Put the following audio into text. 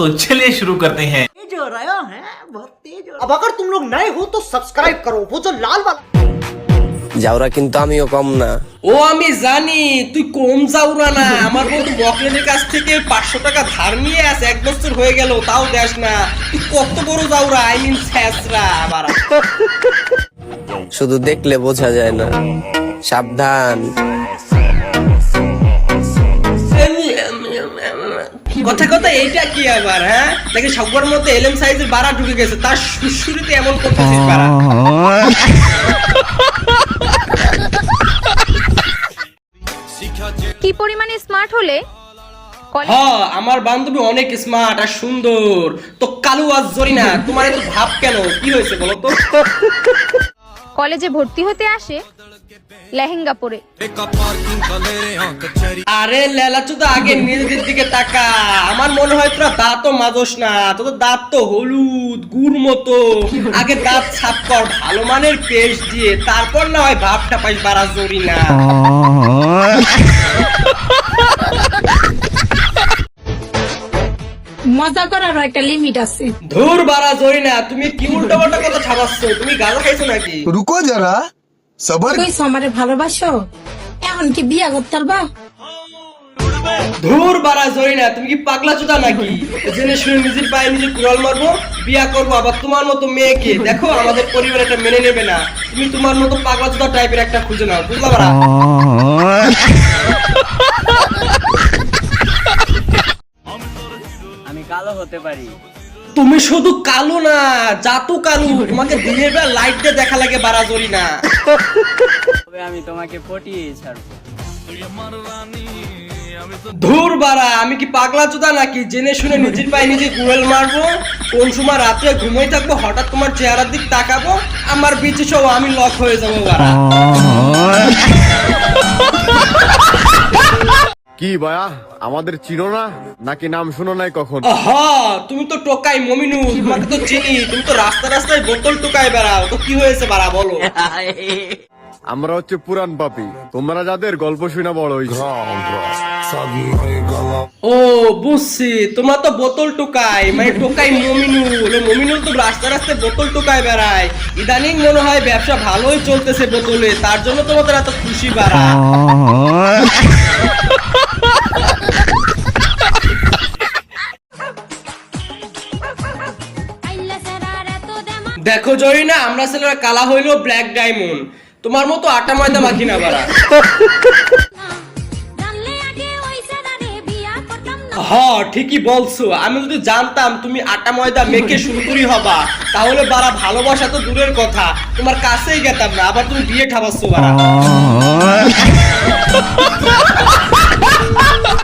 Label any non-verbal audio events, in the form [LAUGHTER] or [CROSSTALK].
दोस्तों चलिए शुरू करते हैं तेज हो रहा है बहुत तेज हो अब अगर तुम लोग नए हो तो सब्सक्राइब करो वो जो लाल वाला যাওরা কিন্তু আমিও কম না ও আমি জানি তুই কম যাওরা না আমার বন্ধু বকলেনের কাছ থেকে পাঁচশো টাকা ধার নিয়ে আছে এক বছর হয়ে গেল তাও দেস না তুই কত বড় যাওরা আই মিন ছেসরা আবার শুধু দেখলে বোঝা যায় না সাবধান কথা কথা এইটা কি আবার হ্যাঁ? নাকি সবার মধ্যে এলএম সাইজের বাড়া ঢুকে গেছে? তার সুশুরিতে এমন করতেছিস বাড়া। কি পরিমাণে স্মার্ট হলে? কলেজ হ আমার বান্ধবী অনেক স্মার্ট আর সুন্দর। তো কালু আজ জরি না তোমার এত ভাব কেন? কি হয়েছে বলো তো? কলেজে ভর্তি হতে আসে? লেহেঙ্গা পরে আরে লেলা তো আগে নিজেদের দিকে তাকা। আমার মনে হয় তোরা দাঁতও মাজস না। তোদের দাঁত তো হলুদ গুড় মতো। আগে দাঁত ছাপ কর ভালো মানের পেস্ট দিয়ে। তারপর না হয় ভাবটা পাইস বাড়া জরি না। মজা করার একটা লিমিট আছে। ধুর বাড়া জরি না। তুমি কি উল্টো পাল্টা কথা ছাপাচ্ছ তুমি গালো খাইছো নাকি? রুকো যারা। সবার আমারে ভালোবাসো? এখন কি বিয়া করতে পারবা? ধুর জরি না তুমি কি পাগলা নাকি? জেনে শুনে নিজের পায়ে নিজে কুড়াল মারবো বিয়া করব আবার তোমার মতো মেয়েকে। দেখো আমাদের পরিবার এটা মেনে নেবে না। তুমি তোমার মতো পাগলা চোদা টাইপের একটা খুঁজে নাও বুঝলা আমি কালো হতে পারি। তুমি শুধু কালো না জাতু কালো। তোমাকে দিনের বেলা লাইট দিয়ে দেখা লাগে বাড়া জরি না। তবে আমি তোমাকে পটিয়ে ছাড়বো। ধুর বাড়া আমি কি পাগলা চোদা নাকি? জেনে শুনে নিজের পায়ে নিজে কুড়াল মারবো? কোন সময় রাত্রে ঘুমিয়ে থাকব হঠাৎ তোমার চেহারার দিক তাকাবো আমার বিচে সব আমি লক হয়ে যাব বাড়া। কি ভাইয়া আমাদের চিনো না? নাকি নাম শুনো নাই কখন? আহা তুমি তো টোকাই মমিনু তোমাকে তো চিনি। তুমি তো রাস্তা রাস্তায় বোতল টোকাই বেড়াও। তো কি হয়েছে বাড়া বলো? আমরা হচ্ছে পুরান পাপি। তোমরা যাদের গল্প শুনে বড় হইছো ও বুঝছি। তোমরা তো বোতল টোকাই মানে টোকাই মমিনু। হলো মমিনু তো রাস্তা রাস্তায় বোতল টোকায় বেড়ায়। ইদানিং মনে হয় ব্যবসা ভালোই চলতেছে বোতলে। তার জন্য তোমাদের এত খুশি বাড়া। দেখো জয়ী না আমরা ছেলেরা কালা হইল ব্ল্যাক ডায়মন্ড তোমার মতো আটা ময়দা মাখি না বাড়া। [LAUGHS] হ ঠিকই বলছো। আমি যদি জানতাম তুমি আটা ময়দা মেখে শুরু করি হবা তাহলে বাড়া ভালোবাসা তো দূরের কথা। তোমার কাছেই গেতাম না আবার তুমি বিয়ে ঠাবাচ্ছ বাড়া। [LAUGHS]